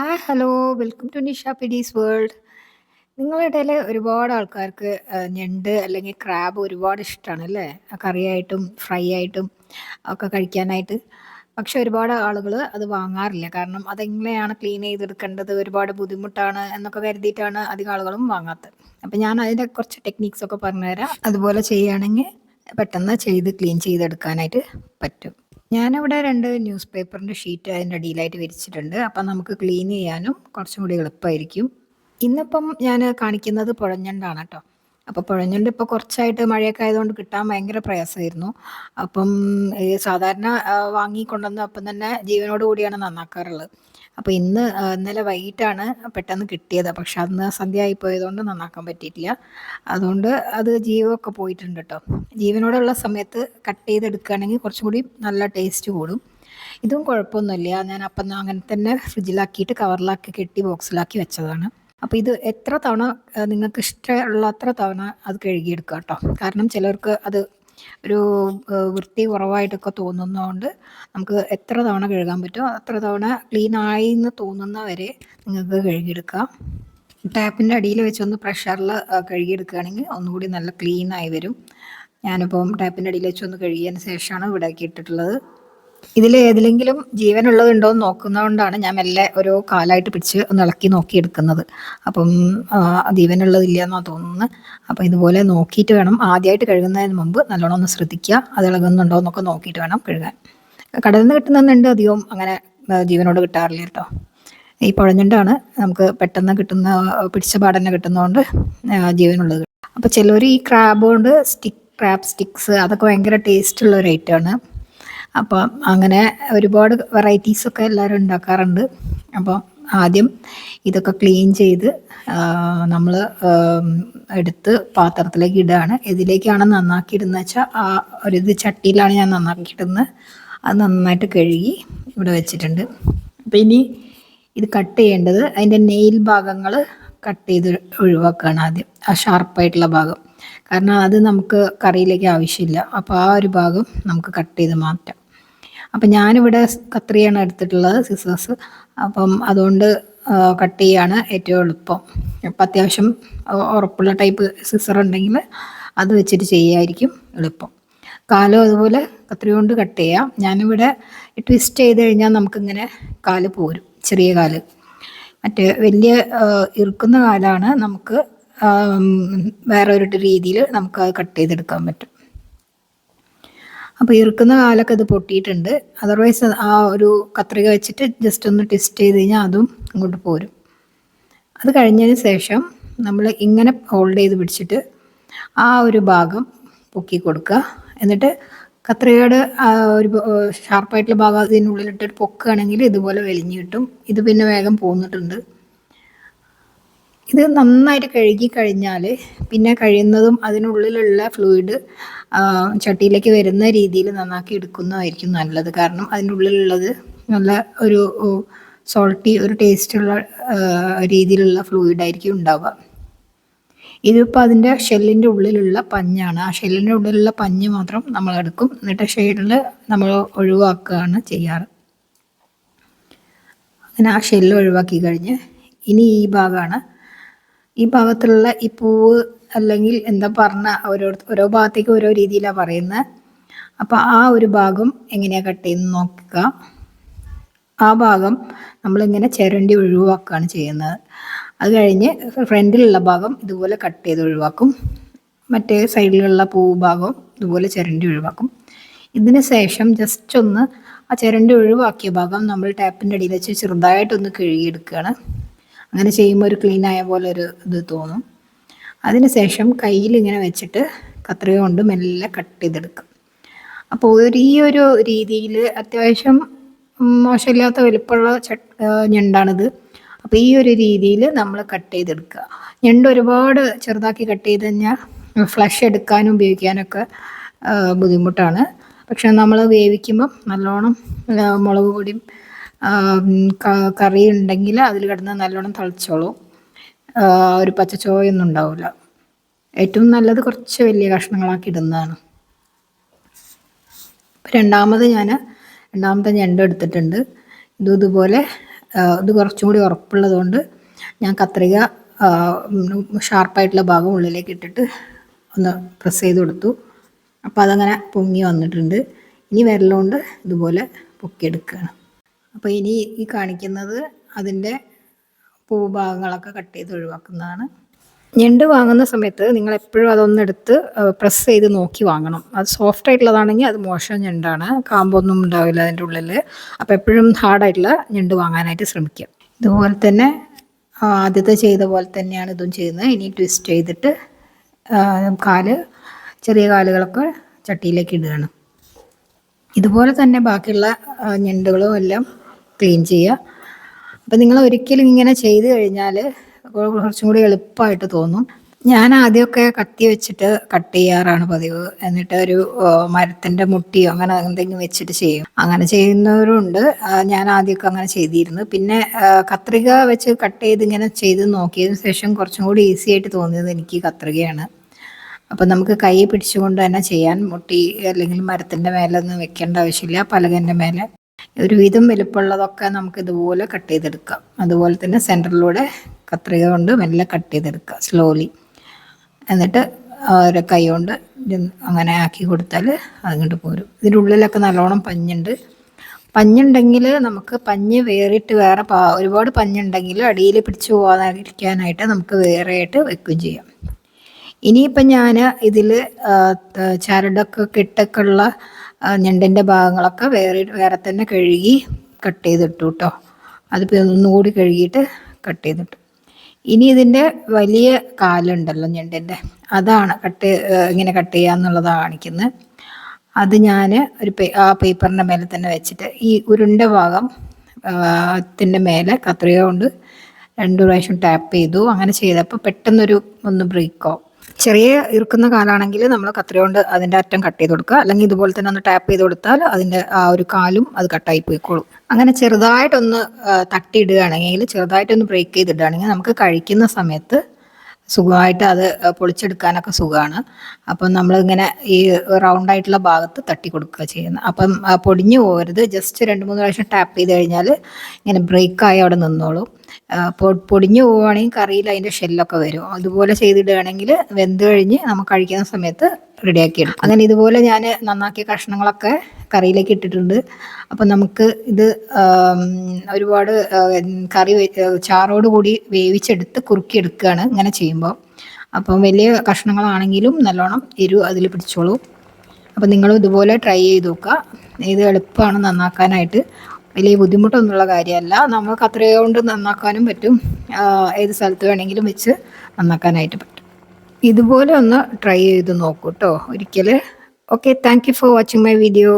Hi hello welcome to Nisha PD's world നിങ്ങളുടെ ഒരുപാട് ആൾക്കാർക്ക് ഞണ്ട് അല്ലെങ്കിൽ ക്രാബ് ഒരുപാട് ഇഷ്ടമാണ് അല്ലേ? കറിയായിട്ടും ഫ്രൈ ആയിട്ടും ഒക്കെ കഴിക്കാനായിട്ട്. പക്ഷെ ഒരുപാട് ആളുകൾ അത് വാങ്ങാറില്ല. കാരണം അതെങ്ങനെയാണ് ക്ലീൻ ചെയ്തെടുക്കേണ്ടത്? ഒരുപാട് ബുദ്ധിമുട്ടാണ് എന്നൊക്കെ കരുതിയിട്ടാണ് അധികം ആളുകളും വാങ്ങാത്തത്. അപ്പം ഞാൻ അതിന്റെ കുറച്ച് ടെക്നിക്സ് ഒക്കെ പറഞ്ഞുതരാം. അതുപോലെ ചെയ്യുകയാണെങ്കിൽ പെട്ടെന്ന് ചെയ്ത് ക്ലീൻ ചെയ്തെടുക്കാനായിട്ട് പറ്റും. ഞാനിവിടെ രണ്ട് ന്യൂസ് പേപ്പറിന്റെ ഷീറ്റ് അതിന്റെ അടിയിലായിട്ട് വിരിച്ചിട്ടുണ്ട്. അപ്പം നമുക്ക് ക്ലീൻ ചെയ്യാനും കുറച്ചും കൂടി എളുപ്പമായിരിക്കും. ഇന്നിപ്പം ഞാൻ കാണിക്കുന്നത് പുഴഞ്ഞണ്ടാണ് കേട്ടോ. അപ്പോൾ പുഴഞ്ഞണ്ട് ഇപ്പോൾ കുറച്ചായിട്ട് മഴയൊക്കെ ആയതുകൊണ്ട് കിട്ടാൻ ഭയങ്കര പ്രയാസമായിരുന്നു. അപ്പം സാധാരണ വാങ്ങിക്കൊണ്ടുവന്ന് അപ്പം തന്നെ ജീവനോട് കൂടിയാണ് നന്നാക്കാറുള്ളത്. അപ്പോൾ ഇന്ന് ഇന്നലെ വൈകിട്ടാണ് പെട്ടെന്ന് കിട്ടിയത്. പക്ഷെ അന്ന് സന്ധ്യ ആയി പോയതുകൊണ്ട് നന്നാക്കാൻ പറ്റിയിട്ടില്ല. അതുകൊണ്ട് അത് ജീവമൊക്കെ പോയിട്ടുണ്ട് കേട്ടോ. ജീവനോടുള്ള സമയത്ത് കട്ട് ചെയ്തെടുക്കുകയാണെങ്കിൽ കുറച്ചും കൂടി നല്ല ടേസ്റ്റ് കൂടും. ഇതും കുഴപ്പമൊന്നുമില്ല. ഞാൻ അപ്പം അങ്ങനെ തന്നെ ഫ്രിഡ്ജിലാക്കിയിട്ട് കവറിലാക്കി കെട്ടി ബോക്സിലാക്കി വെച്ചതാണ്. അപ്പോൾ ഇത് എത്ര തവണ നിങ്ങൾക്ക് ഇഷ്ടമുള്ള അത്ര തവണ അത് കഴുകിയെടുക്കുക കേട്ടോ. കാരണം ചിലർക്ക് അത് ഒരു വൃത്തി കുറവായിട്ടൊക്കെ തോന്നുന്നതുകൊണ്ട് നമുക്ക് എത്ര തവണ കഴുകാൻ പറ്റുമോ അത്ര തവണ ക്ലീൻ ആയി എന്ന് തോന്നുന്ന വരെ നിങ്ങൾക്ക് കഴുകിയെടുക്കാം. ടാപ്പിന്റെ അടിയിൽ വെച്ചൊന്ന് പ്രഷറിൽ കഴുകിയെടുക്കുകയാണെങ്കിൽ ഒന്നുകൂടി നല്ല ക്ലീൻ ആയി വരും. ഞാനിപ്പം ടാപ്പിന്റെ അടിയിൽ വെച്ചൊന്ന് കഴുകിയതിന് ശേഷമാണ് ഇവിടെ ഇട്ടിട്ടുള്ളത്. ഇതിൽ ഏതിലെങ്കിലും ജീവനുള്ളതുണ്ടോ എന്ന് നോക്കുന്നതുകൊണ്ടാണ് ഞാൻ മെല്ലെ ഓരോ കാലായിട്ട് പിടിച്ച് ഒന്ന് ഇളക്കി നോക്കി എടുക്കുന്നത് അപ്പം ജീവനുള്ളതില്ല എന്നാണ് തോന്നുന്നത് അപ്പം ഇതുപോലെ നോക്കിയിട്ട് വേണം. ആദ്യമായിട്ട് കഴുകുന്നതിന് മുമ്പ് നല്ലോണം ഒന്ന് ശ്രദ്ധിക്കുക. അത് ഇളകുന്നുണ്ടോ എന്നൊക്കെ നോക്കിയിട്ട് വേണം കഴുകാൻ. കടലിൽ നിന്ന് കിട്ടുന്നുണ്ട് അധികവും അങ്ങനെ ജീവനോട് കിട്ടാറില്ല കേട്ടോ. ഈ പുഴഞ്ഞണ്ടാണ് നമുക്ക് പെട്ടെന്ന് കിട്ടുന്ന പിടിച്ച പാടന്നെ കിട്ടുന്നതുകൊണ്ട് ജീവനുള്ളത്. അപ്പോൾ ചിലർ ഈ ക്രാബ് കൊണ്ട് സ്റ്റിക്ക് ക്രാബ് സ്റ്റിക്സ് അതൊക്കെ ഭയങ്കര ടേസ്റ്റ് ഉള്ള ഒരു ഐറ്റമാണ്. അപ്പം അങ്ങനെ ഒരുപാട് വെറൈറ്റീസൊക്കെ എല്ലാവരും ഉണ്ടാക്കാറുണ്ട്. അപ്പോൾ ആദ്യം ഇതൊക്കെ ക്ലീൻ ചെയ്ത് നമ്മൾ എടുത്ത് പാത്രത്തിലേക്ക് ഇടുകയാണ് ഇതിലേക്കാണ് നന്നാക്കി ഇടുന്നത് വെച്ചാൽ ആ ഒരു ഇത് ചട്ടിയിലാണ് ഞാൻ നന്നാക്കി ഇടുന്നത് അത് നന്നായിട്ട് കഴുകി ഇവിടെ വെച്ചിട്ടുണ്ട്. അപ്പോൾ ഇനി ഇത് കട്ട് ചെയ്യേണ്ടത് അതിന്റെ നെയിൽ ഭാഗങ്ങൾ കട്ട് ചെയ്ത് ഒഴിവാക്കുകയാണ് ആദ്യം. ആ ഷാർപ്പായിട്ടുള്ള ഭാഗം. കാരണം അത് നമുക്ക് കറിയിലേക്ക് ആവശ്യമില്ല. അപ്പോൾ ആ ഒരു ഭാഗം നമുക്ക് കട്ട് ചെയ്ത് മാറ്റാം. അപ്പം ഞാനിവിടെ കത്രിയാണ് എടുത്തിട്ടുള്ളത് സിസേഴ്സ് അപ്പം അതുകൊണ്ട് കട്ട് ചെയ്യാണ് ഏറ്റവും എളുപ്പം. അപ്പം അത്യാവശ്യം ഉറപ്പുള്ള ടൈപ്പ് സിസർ ഉണ്ടെങ്കിൽ അത് വെച്ചിട്ട് ചെയ്യായിരിക്കും എളുപ്പം. കാലും അതുപോലെ കത്രി കൊണ്ട് കട്ട് ചെയ്യാം. ഞാനിവിടെ ട്വിസ്റ്റ് ചെയ്ത് കഴിഞ്ഞാൽ നമുക്കിങ്ങനെ കാൽ പോരും ചെറിയ കാൽ. മറ്റേ വലിയ ഇറുക്കുന്ന കാലാണ് നമുക്ക് വേറെ ഒരു രീതിയിൽ നമുക്ക് കട്ട് ചെയ്തെടുക്കാൻ പറ്റും. അപ്പോൾ ഇറുക്കുന്ന കാലൊക്കെ ഇത് പൊട്ടിയിട്ടുണ്ട്. അതർവൈസ് ആ ഒരു കത്രിക വെച്ചിട്ട് ജസ്റ്റ് ഒന്ന് ട്വിസ്റ്റ് ചെയ്ത് കഴിഞ്ഞാൽ അതും ഇങ്ങോട്ട് പോരും. അത് കഴിഞ്ഞതിന് ശേഷം നമ്മൾ ഇങ്ങനെ ഹോൾഡ് ചെയ്ത് പിടിച്ചിട്ട് ആ ഒരു ഭാഗം പൊക്കി കൊടുക്കുക. എന്നിട്ട് കത്രികയുടെ ഒരു ഷാർപ്പായിട്ടുള്ള ഭാഗം അതിനുള്ളിലിട്ട് പൊക്കുകയാണെങ്കിൽ ഇതുപോലെ വലിഞ്ഞു കിട്ടും. ഇത് പിന്നെ വേഗം പോന്നിട്ടുണ്ട്. ഇത് നന്നായിട്ട് കഴുകി കഴിഞ്ഞാൽ പിന്നെ കഴിയുന്നതും അതിനുള്ളിലുള്ള ഫ്ലൂയിഡ് ചട്ടിയിലേക്ക് വരുന്ന രീതിയിൽ നന്നാക്കി എടുക്കുന്നതായിരിക്കും നല്ലത്. കാരണം അതിന്റെ ഉള്ളിലുള്ളത് നല്ല ഒരു സോൾട്ടി ഒരു ടേസ്റ്റുള്ള രീതിയിലുള്ള ഫ്ലൂയിഡ് ആയിരിക്കും ഉണ്ടാവുക. ഇതിപ്പോൾ അതിന്റെ ഷെല്ലിന്റെ ഉള്ളിലുള്ള പഞ്ഞാണ്. ആ ഷെല്ലിന്റെ ഉള്ളിലുള്ള പഞ്ഞ് മാത്രം നമ്മൾ എടുക്കും. എന്നിട്ട് ഷെയ്ഡിൽ നമ്മൾ ഒഴിവാക്കുകയാണ് ചെയ്യാറ്. അങ്ങനെ ആ ഷെല്ല് ഒഴിവാക്കി കഴിഞ്ഞ് ഇനി ഈ ഭാഗമാണ് ഈ ഭാഗത്തുള്ള ഈ പൂവ് അല്ലെങ്കിൽ എന്താ പറഞ്ഞ ഓരോ ഓരോ ഭാഗത്തേക്ക് ഓരോ രീതിയിലാണ് പറയുന്നത് അപ്പോൾ ആ ഒരു ഭാഗം എങ്ങനെയാണ് കട്ട് ചെയ്യുന്നത് നോക്കുക. ആ ഭാഗം നമ്മളിങ്ങനെ ചിരണ്ടി ഒഴിവാക്കുകയാണ് ചെയ്യുന്നത്. അത് കഴിഞ്ഞ് ഫ്രണ്ടിലുള്ള ഭാഗം ഇതുപോലെ കട്ട് ചെയ്ത് ഒഴിവാക്കും. മറ്റേ സൈഡിലുള്ള പൂ ഭാഗം ഇതുപോലെ ചിരണ്ടി ഒഴിവാക്കും. ഇതിന് ശേഷം ജസ്റ്റ് ഒന്ന് ആ ചിരണ്ടി ഒഴിവാക്കിയ ഭാഗം നമ്മൾ ടാപ്പിന്റെ അടിയിൽ വെച്ച് ചെറുതായിട്ടൊന്ന് കഴുകിയെടുക്കുകയാണ്. അങ്ങനെ ചെയ്യുമ്പോൾ ഒരു ക്ലീൻ ആയ പോലെ ഒരു ഇത് തോന്നും. അതിന് ശേഷം കയ്യിൽ ഇങ്ങനെ വെച്ചിട്ട് കത്രിക കൊണ്ട് മെല്ലെ കട്ട് ചെയ്തെടുക്കും. അപ്പോൾ ഒരു ഈ ഒരു രീതിയിൽ അത്യാവശ്യം മോശമില്ലാത്ത വലിപ്പമുള്ള ഞണ്ടാണിത്. അപ്പോൾ ഈ ഒരു രീതിയിൽ നമ്മൾ കട്ട് ചെയ്തെടുക്കുക. ഞണ്ട് ഒരുപാട് ചെറുതാക്കി കട്ട് ചെയ്ത് കഴിഞ്ഞാൽ ഫ്ലഷ് എടുക്കാനും ഉപയോഗിക്കാനൊക്കെ ബുദ്ധിമുട്ടാണ്. പക്ഷെ നമ്മൾ വേവിക്കുമ്പം നല്ലോണം മുളക് പൊടിയും കറി ഉണ്ടെങ്കിൽ അതിൽ കിടന്ന് നല്ലോണം തളിച്ചോളൂ. ഒരു പച്ചച്ചോയൊന്നും ഉണ്ടാവില്ല ഏറ്റവും നല്ലത് കുറച്ച് വലിയ കഷ്ണങ്ങളാക്കി ഇടുന്നതാണ്. രണ്ടാമത് ഞാൻ രണ്ടാമത്തെ ഞണ്ട് എടുത്തിട്ടുണ്ട്. ഇതും ഇതുപോലെ ഇത് കുറച്ചും കൂടി ഉറപ്പുള്ളതുകൊണ്ട് ഞാൻ കത്രിക ഷാർപ്പായിട്ടുള്ള ഭാഗം ഉള്ളിലേക്ക് ഇട്ടിട്ട് ഒന്ന് പ്രസ് ചെയ്ത് കൊടുത്തു. അപ്പോൾ അതങ്ങനെ പൊങ്ങി വന്നിട്ടുണ്ട്. ഇനി വിരലുകൊണ്ട് ഇതുപോലെ പൊക്കിയെടുക്കുകയാണ്. അപ്പോൾ ഇനി ഈ കാണിക്കുന്നത് അതിന്റെ പൂഭാഗങ്ങളൊക്കെ കട്ട് ചെയ്ത് ഒഴിവാക്കുന്നതാണ്. ഞണ്ട് വാങ്ങുന്ന സമയത്ത് നിങ്ങൾ എപ്പോഴും അതൊന്നെടുത്ത് പ്രസ് ചെയ്ത് നോക്കി വാങ്ങണം. അത് സോഫ്റ്റ് ആയിട്ടുള്ളതാണെങ്കിൽ അത് മോശം ഞണ്ടാണ്. കാമ്പൊന്നും ഉണ്ടാവില്ല അതിന്റെ ഉള്ളിൽ അപ്പോൾ എപ്പോഴും ഹാർഡായിട്ടുള്ള ഞണ്ട് വാങ്ങാനായിട്ട് ശ്രമിക്കുക. ഇതുപോലെ തന്നെ ആദ്യത്തെ ചെയ്ത പോലെ തന്നെയാണ് ഇതും ചെയ്യുന്നത്. ഇനി ട്വിസ്റ്റ് ചെയ്തിട്ട് കാൽ ചെറിയ കാലുകളൊക്കെ ചട്ടിയിലേക്ക് ഇടുകയാണ്. ഇതുപോലെ തന്നെ ബാക്കിയുള്ള ഞണ്ടുകളും എല്ലാം ക്ലീൻ ചെയ്യുക. അപ്പം നിങ്ങൾ ഒരിക്കലും ഇങ്ങനെ ചെയ്ത് കഴിഞ്ഞാൽ കുറച്ചും കൂടി എളുപ്പമായിട്ട് തോന്നും. ഞാൻ ആദ്യമൊക്കെ കത്തി വെച്ചിട്ട് കട്ട് ചെയ്യാറാണ് പതിവ്. എന്നിട്ട് ഒരു മരത്തിന്റെ മുട്ടിയോ അങ്ങനെ എന്തെങ്കിലും വെച്ചിട്ട് ചെയ്യും. അങ്ങനെ ചെയ്യുന്നവരുണ്ട്. ഞാൻ ആദ്യമൊക്കെ അങ്ങനെ ചെയ്തിരുന്നു. പിന്നെ കത്രിക വെച്ച് കട്ട് ചെയ്ത് ഇങ്ങനെ ചെയ്ത് നോക്കിയതിന് ശേഷം കുറച്ചും കൂടി ഈസി ആയിട്ട് തോന്നിയത് എനിക്ക് കത്രികയാണ്. അപ്പം നമുക്ക് കൈ പിടിച്ചുകൊണ്ട് തന്നെ ചെയ്യാൻ മുട്ടി അല്ലെങ്കിൽ മരത്തിന്റെ മേലെ ഒന്നും വെക്കേണ്ട ആവശ്യമില്ല പലകന്റെ മേലെ. ഒരുവിധം വലുപ്പമുള്ളതൊക്കെ നമുക്ക് ഇതുപോലെ കട്ട് ചെയ്തെടുക്കാം. അതുപോലെ തന്നെ സെന്ററിലൂടെ കത്രിക കൊണ്ട് മെല്ലെ കട്ട് ചെയ്തെടുക്കുക സ്ലോലി എന്നിട്ട് ഒരു കൈ കൊണ്ട് അങ്ങനെ ആക്കി കൊടുത്താൽ അങ്ങോട്ട് പോരും. ഇതിന്റെ ഉള്ളിലൊക്കെ നല്ലോണം പഞ്ഞുണ്ട്. പഞ്ഞുണ്ടെങ്കിൽ നമുക്ക് പഞ്ഞ് വേറിട്ട് വേറെ ഒരുപാട് പഞ്ഞുണ്ടെങ്കിൽ അടിയിൽ പിടിച്ചു പോകാതിരിക്കാനായിട്ട് നമുക്ക് വേറെ ആയിട്ട് വെക്കുകയും ചെയ്യാം. ഇനിയിപ്പം ഞാൻ ഇതിൽ ചരടൊക്കെ കെട്ടൊക്കെ ഉള്ള ഞണ്ടിന്റെ ഭാഗങ്ങളൊക്കെ വേറെ വേറെ തന്നെ കഴുകി കട്ട് ചെയ്തിട്ടു കേട്ടോ അതിപ്പോൾ ഒന്നുകൂടി കഴുകിയിട്ട് കട്ട് ചെയ്തിട്ടു. ഇനി ഇതിന്റെ വലിയ കാലുണ്ടല്ലോ ഞണ്ടിന്റെ അതാണ് കട്ട് ഇങ്ങനെ കട്ട് ചെയ്യുക എന്നുള്ളതാണ് കാണിക്കുന്നത് അത് ഞാൻ ഒരു പേ ആ പേപ്പറിന്റെ മേലെ തന്നെ വെച്ചിട്ട് ഈ ഉരുണ്ട ഭാഗം ത്തിന്റെ മേലെ കത്രിക കൊണ്ട് രണ്ടു പ്രാവശ്യം ടാപ്പ് ചെയ്തു. അങ്ങനെ ചെയ്തപ്പോൾ പെട്ടെന്നൊരു ഒന്ന് ബ്രേക്കോ. ചെറിയ ഇറുക്കുന്ന കാലാണെങ്കിൽ നമ്മൾ കത്രി കൊണ്ട് അതിന്റെ അറ്റം കട്ട് ചെയ്ത് കൊടുക്കുക. അല്ലെങ്കിൽ ഇതുപോലെ തന്നെ ഒന്ന് ടാപ്പ് ചെയ്ത് കൊടുത്താൽ അതിന്റെ ആ ഒരു കാലും അത് കട്ടായി പോയിക്കോളും. അങ്ങനെ ചെറുതായിട്ടൊന്ന് തട്ടിയിടുകയാണെങ്കിൽ ചെറുതായിട്ടൊന്ന് ബ്രേക്ക് ചെയ്തിടുകയാണെങ്കിൽ നമുക്ക് കഴിക്കുന്ന സമയത്ത് സുഖമായിട്ട് അത് പൊളിച്ചെടുക്കാനൊക്കെ സുഖമാണ്. അപ്പം നമ്മളിങ്ങനെ ഈ റൗണ്ട് ആയിട്ടുള്ള ഭാഗത്ത് തട്ടി കൊടുക്കുക ചെയ്യുന്നത് അപ്പം പൊടിഞ്ഞു പോകരുത്. ജസ്റ്റ് രണ്ട് മൂന്ന് പ്രാവശ്യം ടാപ്പ് ചെയ്ത് കഴിഞ്ഞാൽ ഇങ്ങനെ ബ്രേക്കായി അവിടെ നിന്നോളും. പൊടിഞ്ഞു പോവുകയാണെങ്കിൽ കറിയിൽ അതിന്റെ ഷെല്ലൊക്കെ വരും. അതുപോലെ ചെയ്തിടുകയാണെങ്കിൽ വെന്ത് കഴിഞ്ഞ് നമ്മൾ കഴിക്കുന്ന സമയത്ത് റെഡിയാക്കി എടുക്കും. അങ്ങനെ ഇതുപോലെ ഞാൻ നന്നാക്കിയ കഷ്ണങ്ങളൊക്കെ കറിയിലേക്ക് ഇട്ടിട്ടുണ്ട്. അപ്പം നമുക്ക് ഇത് ഒരുപാട് കറി ചാറോട് കൂടി വേവിച്ചെടുത്ത് കുറുക്കിയെടുക്കുകയാണ് ഇങ്ങനെ ചെയ്യുമ്പോൾ. അപ്പം വലിയ കഷ്ണങ്ങളാണെങ്കിലും നല്ലോണം എരിവ് അതിൽ പിടിച്ചോളൂ. അപ്പം നിങ്ങളും ഇതുപോലെ ട്രൈ ചെയ്ത് നോക്കുക. ഇത് എളുപ്പമാണ് നന്നാക്കാനായിട്ട്. വലിയ ബുദ്ധിമുട്ടൊന്നുമുള്ള കാര്യമല്ല. നമുക്ക് അത്രയും കൊണ്ട് നന്നാക്കാനും പറ്റും. ഏത് സ്ഥലത്ത് വേണമെങ്കിലും വെച്ച് നന്നാക്കാനായിട്ട് പറ്റും. ഇതുപോലെ ഒന്ന് ട്രൈ ചെയ്ത് നോക്കൂ കേട്ടോ ഒരിക്കൽ okay thank you for watching my video